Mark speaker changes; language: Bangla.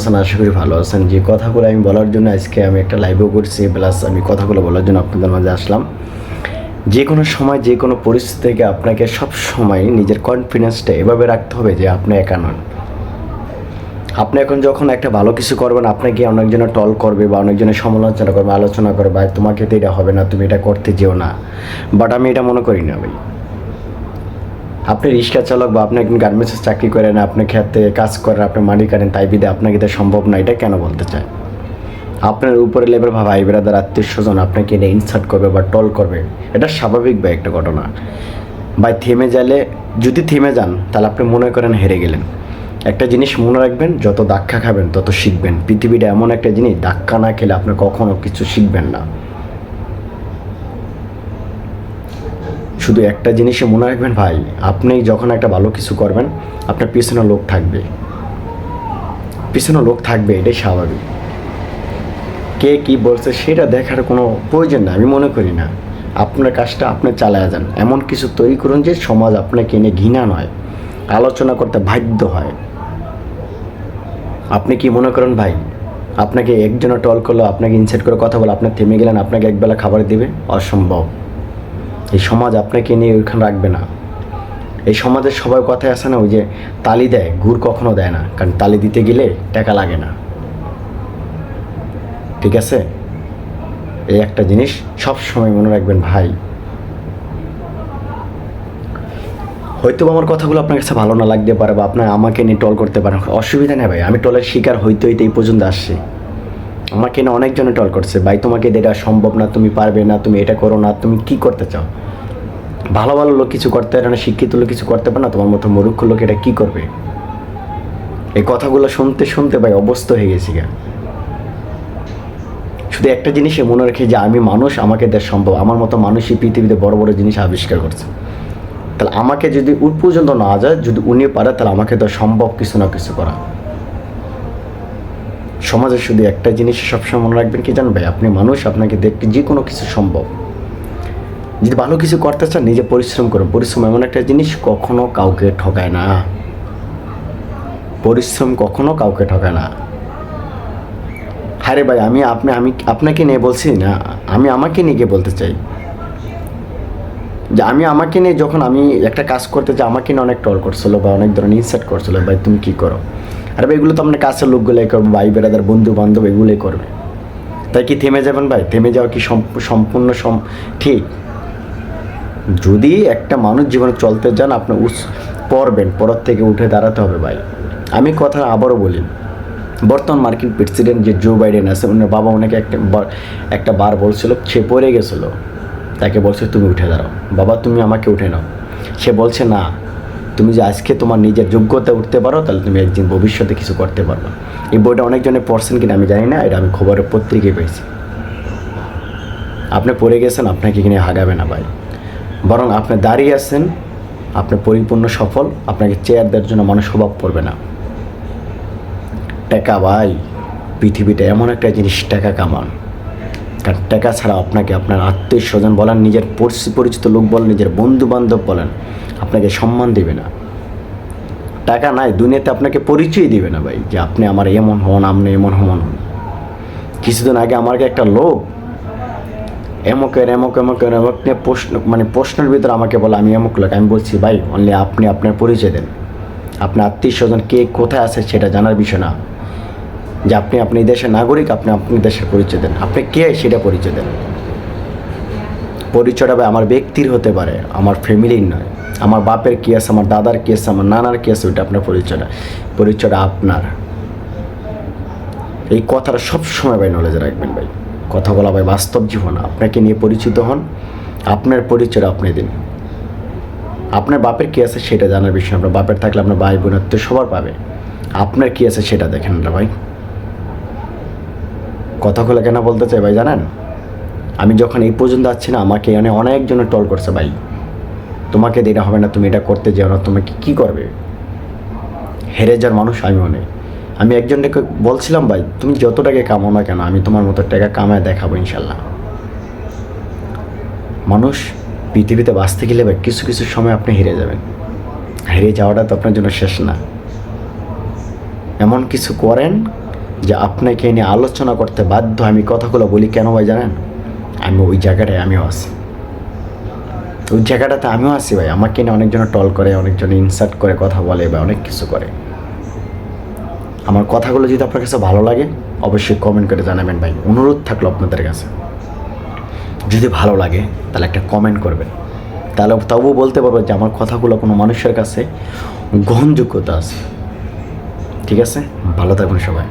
Speaker 1: আছেন আশা করি ভালো আছেন। যে কথাগুলো আমি বলার জন্য আজকে আমি একটা লাইভও করছি প্লাস আমি কথাগুলো বলার জন্য আপনাদের মাঝে আসলাম। যে কোনো সময়, যে কোনো পরিস্থিতি থেকে আপনাকে সব সময় নিজের কনফিডেন্সটা এভাবে রাখতে হবে যে আপনি একা নন। আপনি এখন যখন একটা ভালো কিছু করবেন আপনাকে অনেকজনে টল করবে বা অনেকজনে সমালোচনা করবে, আলোচনা করবে তোমাকে তো এটা হবে না, তুমি এটা করতে যেও না। বাট আমি এটা মনে করি না, ভাই। আপনি রিক্সা চালক বা আপনি একজন গার্মেন্টসে চাকরি করেন আপনি খেতে কাজ করেন আপনি মাটি কাটেন তাই বিদে আপনাকে এটা সম্ভব না, এটা কেন বলতে চায়? আপনার উপরে লেভেল বা ভাই বেড়াদার আত্মীয় স্বজন আপনাকে এটা ইনসার্ট করবে বা টল করবে, এটা স্বাভাবিক বা একটা ঘটনা। ভাই, থেমে গেলে, যদি থেমে যান, তাহলে আপনি মনে করেন হেরে গেলেন। একটা জিনিস মনে রাখবেন, যত ধাক্কা খাবেন, তত শিখবেন। পৃথিবীটা এমন একটা জিনিস, ধাক্কা না খেলে আপনি কখনো কিছু শিখবেন না। শুধু একটা জিনিসে মনে রাখবেন ভাই, আপনি যখন একটা ভালো কিছু করবেন, আপনার পিছনে লোক থাকবে। পিছনে লোক থাকবে, এটাই স্বাভাবিক। কে কি বলছে সেটা দেখার কোনো প্রয়োজন না আমি মনে করি না। আপনার কাজটা আপনি চালায় যান। এমন কিছু তৈরি করুন যে সমাজ আপনাকে নিয়ে ঘৃণা নয়, আলোচনা করতে বাধ্য হয়। আপনি কি মনে করেন ভাই? আপনাকে একজনে টল করল, আপনাকে ইনসাইট করে কথা বলে, আপনি থেমে গেলেন, আপনাকে একবেলা খাবার দেবে? অসম্ভব। এই সমাজ আপনাকে নিয়ে ওইখানে রাখবে না। এই সমাজের সবাই কথায় আসে না, ওই যে তালি দেয়, গুড় কখনো দেয় না। কারণ তালি দিতে গেলে টাকা লাগে না। ঠিক আছে? এই একটা জিনিস সব সময় মনে রাখবেন ভাই। হয়তো আমার কথাগুলো আপনার কাছে ভালো না লাগতে পারে বা আপনার আমাকে নিয়ে টল করতে পারেন। অসুবিধা নেই ভাই, আমি টলের শিকার হইতে হইতে এই পর্যন্ত আসছি। আমাকে না অনেকজনে টল করছে। ভাই, তোমাকে এটা সম্ভব না, তুমি পারবে না, তুমি এটা করো না, তুমি কি করতে চাও? ভালো ভালো লোক কিছু করতে পারে না, শিক্ষিত লোক কিছু করতে পারে না, তোমার মতো মূর্খ লোক এটা কি করবে? এই কথাগুলো শুনতে শুনতে ভাই অবস্থা হয়ে গেছি গা। শুধু একটা জিনিসে মনে রাখি যে আমি মানুষ, আমাকে দেওয়া সম্ভব। আমার মতো মানুষই পৃথিবীতে বড় বড় জিনিস আবিষ্কার করছে। তাহলে আমাকে যদি পর্যন্ত না যায়, যদি উনি পারে, তাহলে আমাকে তো সম্ভব কিছু না কিছু করা। সমাজে শুধু একটা জিনিস সবসময় মনে রাখবেন কি ভাই? আপনি মানুষ, আপনাকে দেখতে যে কোনো কিছু সম্ভব। যদি ভালো কিছু করতে চান, নিজে পরিশ্রম করুন। পরিশ্রম এমন একটা জিনিস কখনো কাউকে ঠকায় না। পরিশ্রম কখনো কাউকে ঠকায় না। আরে ভাই, আমি আপনি, আমি আপনাকে নিয়ে বলছি না, আমি আমাকে নিয়ে বলতে চাই। যে আমি আমাকে নিয়ে যখন আমি একটা কাজ করতে চাই আমাকে নিয়ে অনেক টল করছিল বা অনেক ধরনের ইনসার্ট করছিল, ভাই তুমি কী করো? আর এগুলো তো আপনার কাছের লোকগুলোই করবে, ভাই, বেড়াদার বন্ধু বান্ধব, এগুলোই করবে। তাই কি থেমে যাবেন ভাই? থেমে যাওয়া কি সম্প- সম্পূর্ণ সম, ঠিক। যদি একটা মানুষ জীবনে চলতে যান, আপনি উস, পড়বেন পরের থেকে উঠে দাঁড়াতে হবে ভাই। আমি কথা আবারও বলি, বর্তমান মার্কিন প্রেসিডেন্ট যে জো বাইডেন আছে, ওনার বাবা ওনাকে একটা একটা বার বলছিল, সে পড়ে গেছিল। তাকে বলছে, তুমি উঠে দাঁড়াও। বাবা, তুমি আমাকে উঠে নাও। সে বলছে, না। তুমি যে আজকে তোমার নিজের যোগ্যতা উঠতে পারো, তাহলে তুমি একদিন ভবিষ্যতে কিছু করতে পারবে। এই বইটা অনেকজনে পড়ছেন কিনা আমি জানি না, এটা আমি খবরের পত্রিকায় পেয়েছি। আপনি পড়ে গেছেন, আপনাকে কিনে হাগাবে না ভাই। বরং আপনি দাঁড়িয়ে আছেন, আপনি পরিপূর্ণ সফল, আপনাকে চেয়ার দেওয়ার জন্য মানুষ স্বভাব পড়বে না। টাকা ভাই পৃথিবীটা এমন একটা জিনিস, টাকা কামান। কারণ টাকা ছাড়া আপনাকে আপনার আত্মীয় স্বজন বলেন, নিজের পরিচিত লোক বলেন, নিজের বন্ধু বান্ধব বলেন আপনাকে সম্মান দেবে না। টাকা নাই, দুনিয়াতে আপনাকে পরিচয় দিবে না ভাই, যে আপনি আমার এমন হন, আপনি এমন হন। কিছুদিন আগে আমাকে একটা লোক এমকের এমক এমকের, এমক নিয়ে প্রশ্ন মানে প্রশ্নের ভিতরে আমাকে বলে, আমি এমক লোক। আমি বলছি, ভাই অনলি আপনি আপনার পরিচয় দেন। আপনার আত্মীয় স্বজন কে কোথায় আছে সেটা জানার বিষয় না। যে আপনি আপনি দেশের নাগরিক, আপনি আপনি দেশের পরিচয় দেন। আপনি কে সেটা পরিচয় দেন? পরিচয়টা ভাই আমার ব্যক্তির হতে পারে, আমার ফ্যামিলির নয়। আমার বাপের কী আছে, আমার দাদার কেস আমার নানার কেস ওইটা আপনার পরিচয়টা। পরিচয়টা আপনার। এই কথাটা সবসময় ভাই নলেজে রাখবেন ভাই। কথা বলা ভাই বাস্তব জীবন, আপনাকে নিয়ে পরিচিত হন, আপনার পরিচয় আপনি দিন। আপনার বাপের কী আছে সেটা জানার বিষয়, আপনার বাপের থাকলে আপনার ভাই বোনের তো সবার পাবে। আপনার কী আছে সেটা দেখেন না ভাই। কথাগুলো কেন বলতে চাই ভাই জানেন? আমি যখন এই পর্যন্ত যাচ্ছি না, আমাকে এখানে অনেকজনে টল করছে ভাই। তোমাকে এটা হবে না, তুমি এটা করতে যাও না তোমাকে কী করবে? হেরে যাওয়ার মানুষ আমি মনে আমি একজনকে বলছিলাম, ভাই, তুমি যত টাকা কামাও না কেন, আমি তোমার মতো টাকা কামায় দেখাবো ইনশাল্লাহ। মানুষ পৃথিবীতে বাঁচতে গেলে ভাই, কিছু কিছু সময় আপনি হেরে যাবেন। হেরে যাওয়াটা তো আপনার জন্য শেষ না। এমন কিছু করেন যে আপনাকে নিয়ে আলোচনা করতে বাধ্য আমি কথাগুলো বলি, কেন ভাই জানেন? আমি ওই জায়গাটায় আমিও আছি। ওই জায়গাটাতে আমিও আছি ভাই। আমাকে নিয়ে অনেকজন টল করে, অনেকজন ইনসার্ট করে, কথা বলে বা অনেক কিছু করে। আমার কথাগুলো যদি আপনার কাছে ভালো লাগে, অবশ্যই কমেন্ট করে জানাবেন ভাই। অনুরোধ থাকল আপনাদের কাছে। যদি ভালো লাগে, তাহলে একটা কমেন্ট করবেন। তাহলে তবুও বলতে পারব যে আমার কথাগুলো কোনো মানুষের কাছে গ্রহণযোগ্যতা আছে। ঠিক আছে? ভালো থাকবেন সবাই।